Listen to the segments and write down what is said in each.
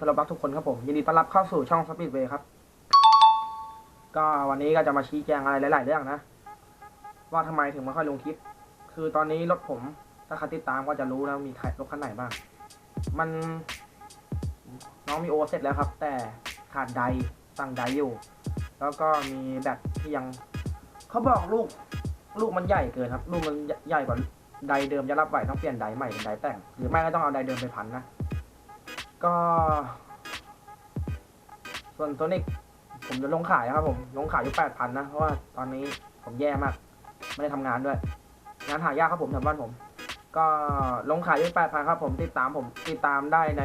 คารพรักทุกคนครับผมยินดีต้อนรับเข้าสู่ช่องสปีดเวย์ครับ ก็วันนี้ก็จะมาชี้แจงอะไรหลาย ๆ เรื่องนะ ว่าทำไมถึงไม่ค่อยลงคลิป คือตอนนี้รถผมถ้าใครติดตามก็จะรู้แล้วมีใครรถคันไหนบ้าง มันน้องมีโอเสร็จแล้วครับ แต่ขาดไดร์สั่งไดอยู่ แล้วก็มีแบตที่ยังเขาบอกลูกลูกมันใหญ่เกินครับ ลูกมันใหญ่กว่าไดเดิมจะรับไหวต้องเปลี่ยนไดใหม่เป็นไดแต่งหรือไม่ก็ต้องเอาไดเดิมไปพันนะ ก็ ส่วนโซนิกผมจะลงขายครับผม ลงขายอยู่แปดพันนะ เพราะว่าตอนนี้ผมแย่มาก ไม่ได้ทำงานด้วย งานหายากครับผมแถวบ้านผม ก็ลงขายอยู่แปดพันครับผม ติดตามผม ติดตามได้ใน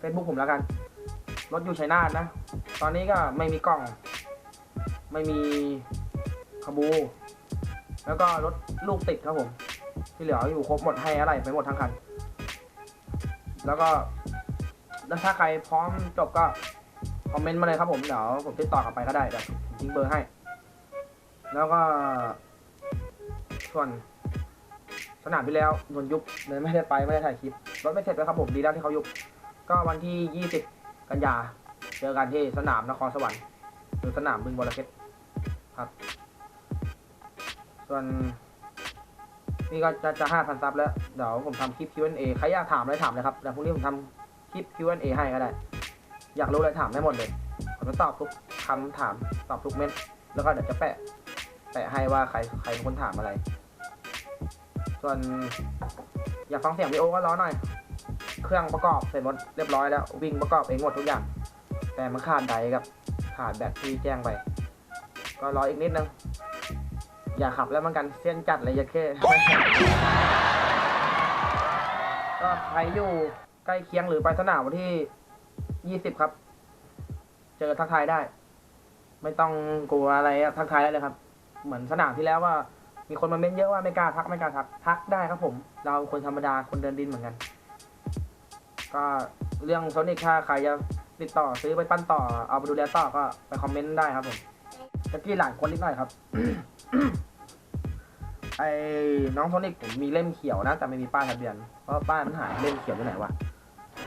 Facebook ผมแล้วกัน รถอยู่ชัยนาทนะ ตอนนี้ก็ไม่มีกล้อง ไม่มีขบู แล้วก็รถลูกติดครับผม ที่เหลืออยู่ครบหมดให้อะไรไปหมดทั้งคัน แล้วก็ แล้วถ้าใครพร้อมจบก็คอมเมนต์มาเลยครับผมเดี๋ยวผมติดต่อกลับไปก็ได้เดี๋ยวผมทิ้งเบอร์ให้ แล้วก็ส่วนสนามที่แล้วโดนยุบเลยไม่ได้ไปไม่ได้ถ่ายคลิปรถไม่เสร็จเลยครับผมดีแล้วที่เขายุบก็วันที่ 20 กันยาเจอกันที่สนามนครสวรรค์หรือสนามบึงบอระเพ็ดครับ ส่วนนี่ก็จะจะห้าพันซับแล้ว เดี๋ยวผมทำคลิป Q&A ใครอยากถามอะไรถามเลยครับเดี๋ยวพรุ่งนี้ผมทำ คลิป Q&A ให้ก็ได้ อยากรู้อะไรถามได้หมดเลยผมจะตอบทุกคำถามตอบทุกเม้นต์แล้วก็เดี๋ยวจะแปะ แปะให้ว่าใครใครเป็นคนถามอะไร ส่วน อยากฟังเสียงวิโอก็ร้อหน่อย เครื่องประกอบเสร็จหมดเรียบร้อยแล้ว วิ่งประกอบเองหมดทุกอย่าง แต่มันขาดไดกับขาดแบตที่แจ้งไป ก็รออีกนิดนึง อย่าขับแล้วมันกันเส้นจัดเลยยัดเข้ก็ใครอยู่ ใกล้เคียงหรือไปสนามวันที่ยี่สิบครับ เจอทักทายได้ ไม่ต้องกลัวอะไรทักทายได้เลยครับ เหมือนสนามที่แล้วว่า มีคนมาเม้นเยอะว่าไม่กล้าทักไม่กล้าทักทักได้ครับผม เราคนธรรมดาคนเดินดินเหมือนกัน ก็เรื่องโซนิกถ้าใครจะติดต่อซื้อไปปั้นต่อเอาไปดูแลต่อก็ไปคอมเมนต์ได้ครับผมตะกี้หลานคนนิดหน่อยครับไอ้น้องโทนิกผมมีเล่มเขียวนะแต่ไม่มีป้ายทะเบียนเพราะป้ายมันหายเล่มเขียวที่ไหนวะ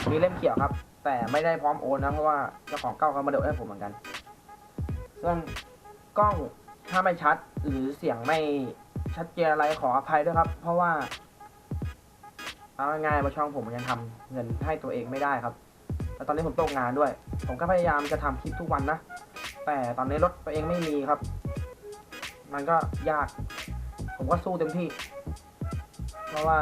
มีเล่มเขียวครับ แต่ไม่ได้พร้อมโอนนะเพราะว่าเจ้าของเก้าเขามาเดาให้ผมเหมือนกัน ส่วนกล้องถ้าไม่ชัดหรือเสียงไม่ชัดเจนอะไรขออภัยด้วยครับ เพราะว่าเอาง่ายๆว่าช่องผมยังทำเงินให้ตัวเองไม่ได้ครับแล้วตอนนี้ผมตกงานด้วย ผมก็พยายามจะทำคลิปทุกวันนะ แต่ตอนนี้รถตัวเองไม่มีครับ มันก็ยาก ผมก็สู้เต็มที่ เพราะว่า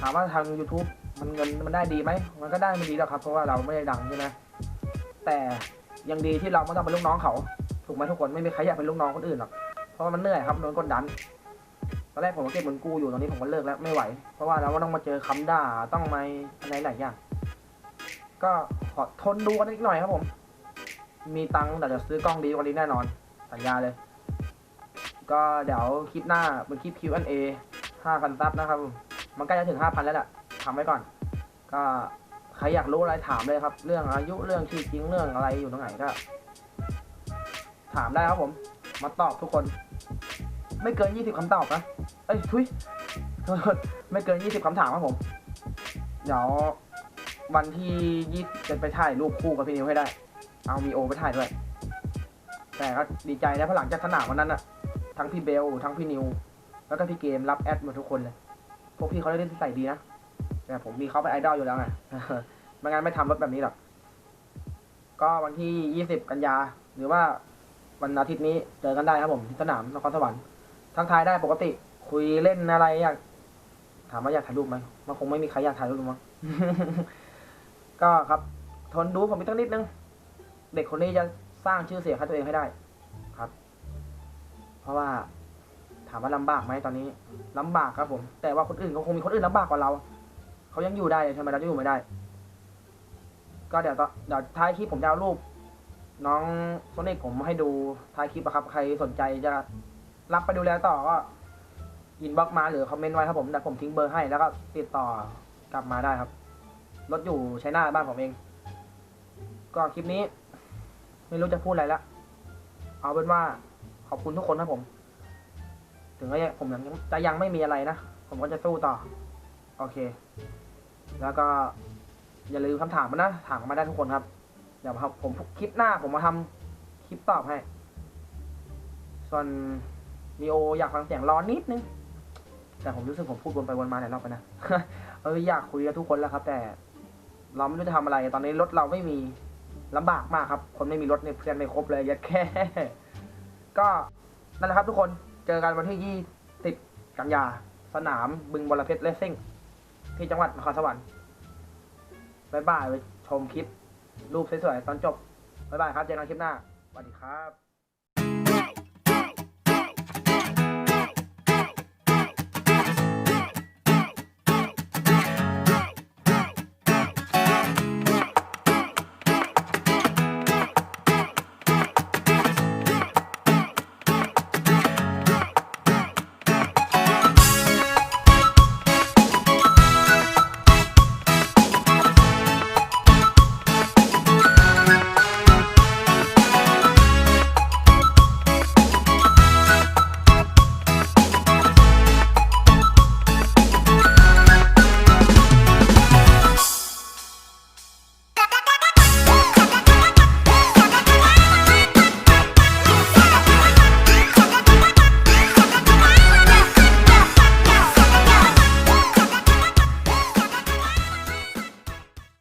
ถามว่าทาง YouTube มันเงินมันได้ดีไหมมันก็ได้ไม่ดีหรอกครับ เพราะว่าเราไม่ได้ดังใช่ไหมแต่ยังดีที่เราไม่ต้องเป็นลูกน้องเขา ถูกไหมทุกคนไม่มีใครอยากเป็นลูกน้องคนอื่นหรอกเพราะมันเหนื่อยครับโดนกดดันตอนแรกผมก็เก็บเงินกู้อยู่ตอนนี้ผมก็เลิกแล้วไม่ไหว เพราะว่าเราก็ต้องมาเจอคำด่าต้องมาอะไรหลายอย่างก็ขอทนดูกันอีกหน่อยครับผม มีตังค์แต่จะซื้อกล้องดีกว่านี้แน่นอน สัญญาเลย ก็เดี๋ยวคลิปหน้าเป็นคลิป Q&A 5,000ซับนะครับ มันใกล้จะถึง 5,000 แล้วแหละ ทำไว้ก่อน ก็ใครอยากรู้อะไรถามเลยครับ เรื่องอายุเรื่องชื่อจริงเรื่องอะไรอยู่ตรงไหนก็ ถามได้ครับผม มาตอบทุกคน ไม่เกิน20คำตอบนะเอ้ยทุยไม่เกิน20คำถามครับผม เดี๋ยววันที่ยี่จะไปถ่ายรูปคู่กับพี่นิวให้ได้ เอามีโอไปถ่ายด้วย แต่ก็ดีใจนะเพราะหลังจากสนามวันนั้นอะทั้งพี่เบล ทั้งพี่นิว แล้วก็พี่เกมรับแอดหมดทุกคนเลย พวกพี่เขาเล่นใส่ดีนะ แต่ผมมีเขาเป็นไอดอลอยู่แล้วไงไม่งั้นไม่ทำรถแบบนี้หรอก ก็วันที่ 20 กันยา หรือว่าวันอาทิตย์นี้เจอกันได้ครับผมที่สนามนครสวรรค์ทักทายได้ปกติ คุยเล่นอะไรอยากถามว่าอยากถ่ายรูปไหมมันคงไม่มีใครอยากถ่ายรูปหรอมั้งก็ครับ ทนดูผมอีกตั้งนิดนึง เด็กคนนี้จะสร้างชื่อเสียงให้ตัวเองให้ได้ ครับ เพราะว่าถามว่าลำบากไหมตอนนี้ลำบากครับผม แต่ว่าคนอื่นก็คงมีคนอื่นลำบากกว่าเรา เขายังอยู่ได้เลยทำไมเราจะอยู่ไม่ได้ ก็เดี๋ยวต่อเดี๋ยวท้ายคลิปผมจะเอารูป น้องโซนิกผมให้ดูท้ายคลิปอะครับ ใครสนใจจะรับไปดูแลต่อก็ยินบ็อกมาหรือคอมเมนต์ไว้ครับผมแต่ผมทิ้งเบอร์ให้แล้วก็ติดต่อกลับมาได้ครับ รถอยู่ใช้หน้าบ้านผมเอง ก็คลิปนี้ ไม่รู้จะพูดอะไรละเอาเป็นว่าขอบคุณทุกคนครับผม ถึงแม้ผมยังจะยังไม่มีอะไรนะ ผมก็จะสู้ต่อ โอเค แล้วก็อย่าลืมคำถามมานะ ถามมาได้ทุกคนครับ เดี๋ยวครับผมคลิปหน้าผมมาทำคลิปตอบให้ ส่วนนีโออยากฟังเสียงร้อนนิดนึง แต่ผมรู้สึกผมพูดวนไปวนมาหลายรอบไปนะ เอออยากคุยกับทุกคนแล้วครับ แต่เราไม่รู้จะทำอะไร ตอนนี้รถเราไม่มีลำบากมากครับ คนไม่มีรถเนี่ยเพื่อนไม่ครบเลยยัดแค่ ก็นั่นแหละครับทุกคน เจอกันวันที่ยี่สิบกันยา สนามบึงบรเพชรเลสซิ่ง ที่จังหวัดนครสวรรค์บายบายไปชมคลิปรูปสวยๆตอนจบบ๊ายบายครับเจอกันคลิปหน้าสวัสดีครับ